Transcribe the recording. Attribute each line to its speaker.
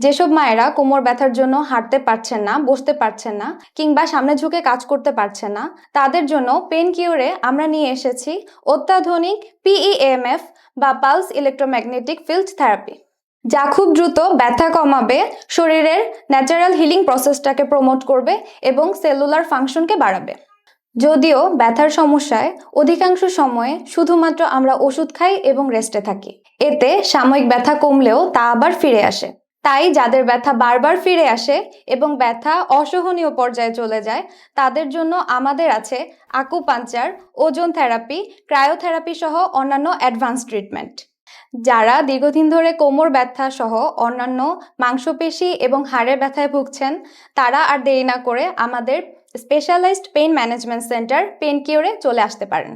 Speaker 1: যেসব মায়েরা কোমর ব্যথার জন্য হাঁটতে পারছেন না, বসতে পারছেন না কিংবা সামনে ঝুঁকে কাজ করতে পারছেন না, তাদের জন্য পেন কিউরে আমরা নিয়ে এসেছি অত্যাধুনিক পিইএমএফ বা পালস ইলেকট্রোম্যাগনেটিক ফিল্ড থেরাপি, যা খুব দ্রুত ব্যথা কমাবে, শরীরের ন্যাচারাল হিলিং প্রসেসটাকে প্রমোট করবে এবং সেলুলার ফাংশনকে বাড়াবে। যদিও ব্যথার সমস্যায় অধিকাংশ সময়ে শুধুমাত্র আমরা ওষুধ খাই এবং রেস্টে থাকি, এতে সাময়িক ব্যথা কমলেও তা আবার ফিরে আসে। তাই যাদের ব্যথা বারবার ফিরে আসে এবং ব্যথা অসহনীয় পর্যায়ে চলে যায়, তাদের জন্য আমাদের আছে আকুপাঞ্চার ওজন থেরাপি ক্রায়োথেরাপি সহ অন্যান্য অ্যাডভান্স ট্রিটমেন্ট যারা দীর্ঘদিন ধরে কোমর ব্যথা সহ অন্যান্য মাংসপেশি এবং হাড়ের ব্যথায় ভুগছেন, তারা আর দেরি না করে আমাদের specialised pain management centre pain কিওরে চলে আসতে পারেন।